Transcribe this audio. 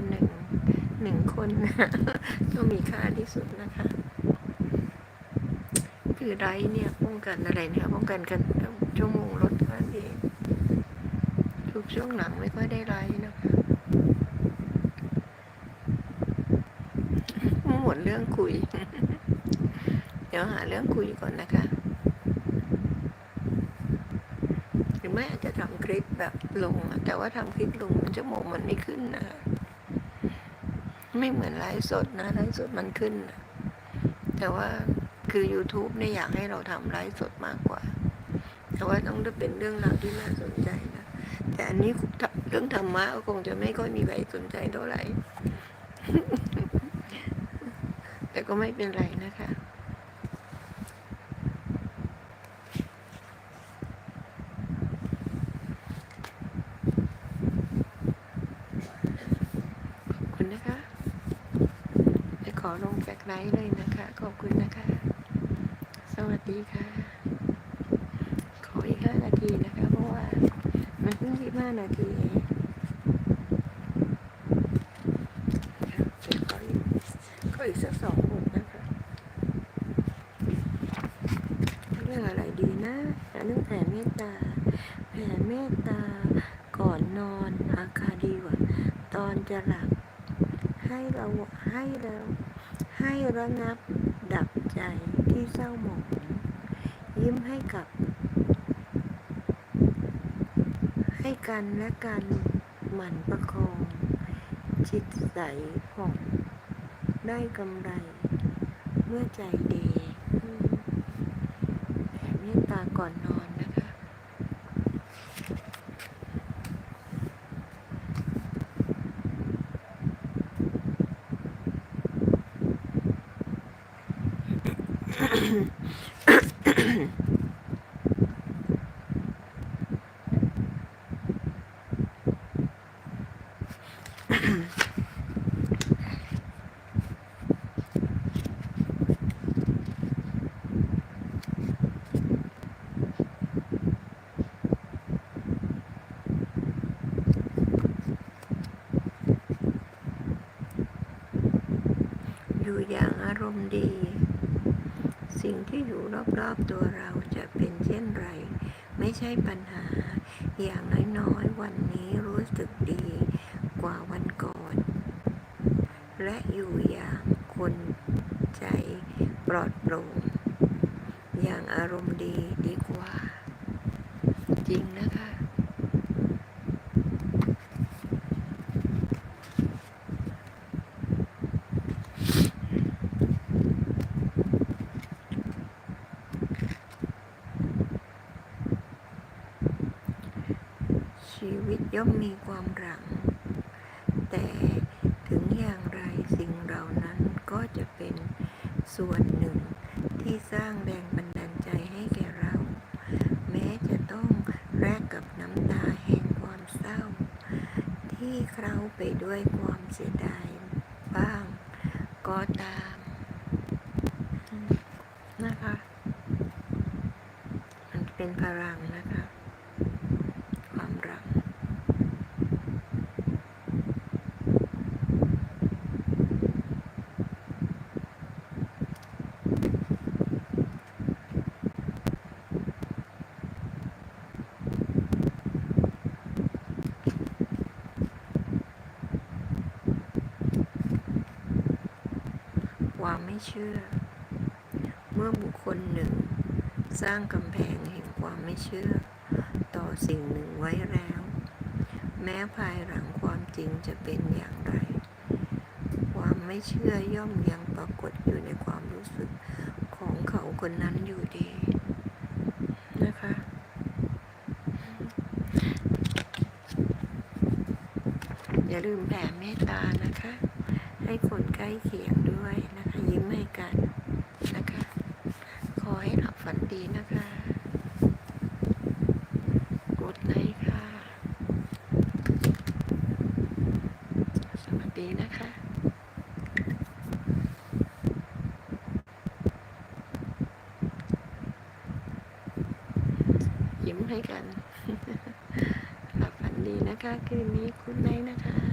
คนหนึ่งหนึ่งคนก็มีค่าที่สุดนะคะ คือไรเนี่ยป้องกันอะไรนะคะป้องกันกันชั่วโมงลดนั่นเองทุกช่วงหลังไม่ค่อยได้ไรนะคะหมดเรื่องคุย เดี๋ยวหาเรื่องคุยก่อนนะคะหรือไม่อาจจะทำคลิปแบบลง แต่ว่าทำคลิปลงมันชั่วโมงมันไม่ขึ้นนะคะ ไม่เหมือนไลฟ์สดนะไลฟ์สดมันขึ้น แต่ว่าคือ YouTube เนี่ยอยากให้เราทำไลฟ์สดมากกว่า แต่ว่าต้องเป็นเรื่องราวที่น่าสนใจนะ แต่อันนี้เรื่องธรรมะก็คงจะไม่ค่อยมีใครสนใจเท่าไหร่ แต่ก็ไม่เป็นไรนะคะ ขอบคุณนะคะไปข อลงแฟกไลท์เลยนะคะ ขอบคุณนะคะ สวัสดีค่ะ ขออีกห้านาทีนะคะ เพราะว่ามันเพิ่งยี่ห้านาทีเองเดี๋ยวกขออีกสักสองบทนะคะเรื่องอะไรดีนะเรื่องแผ่เมตตาแผ่เมตตาก่อนนอนอาคาดีกว่าตอนจะหลับให้เราให้เรา ให้ระงับดับใจที่เศร้าหมอง ยิ้มให้กับ ให้กันและกันหมั่นประคอง จิตใสผ่อง ได้กำไร เมื่อใจดีแผ่เมตตาก่อนนอนนะคะ อยู่อย่างอารมณ์ดี สิ่งที่อยู่รอบๆตัวเราจะเป็นเช่นไร ไม่ใช่ปัญหา อย่างน้อยๆวันนี้รู้สึกดีกว่าวันก่อน และอยู่อย่างคนใจปลอดโปร่งอย่างอารมณ์ดีดีกว่า จริงนะคะ ชีวิตย่อมมีความหลัง แต่ถึงอย่างไรสิ่งเหล่านั้นก็จะเป็นส่วนหนึ่งที่สร้างแรงบันดาลใจให้แก่เรา แม้จะต้องแลกกับน้ำตาแห่งความเศร้า ที่เคล้าไปด้วยความเสียดายบ้าง ก็ตามอืมนะคะ มันเป็นพลังนะคะ ความรัก ความ ไม่เชื่อ เมื่อบุคคลหนึ่ง สร้างกำแพงแห่งความไม่เชื่อ ต่อสิ่งหนึ่งไว้แล้ว แม้ภายหลังความจริงจะเป็นอย่างไร ความไม่เชื่อย่อมยังปรากฏอยู่ในความรู้สึกของเขาคนนั้นอยู่ดีนะคะอย่าลืมแผ่เมตตานะคะ ให้คน ล้เคียงด้วยนะคะ ยิ้มให้กันนะคะ ขอให้หลับฝันดีนะคะกดไลค์ค่ะ สวัสดีนะคะยิ้มให้กันหลับฝันดีนะคะ คืนนี้คุณไนท์นะคะ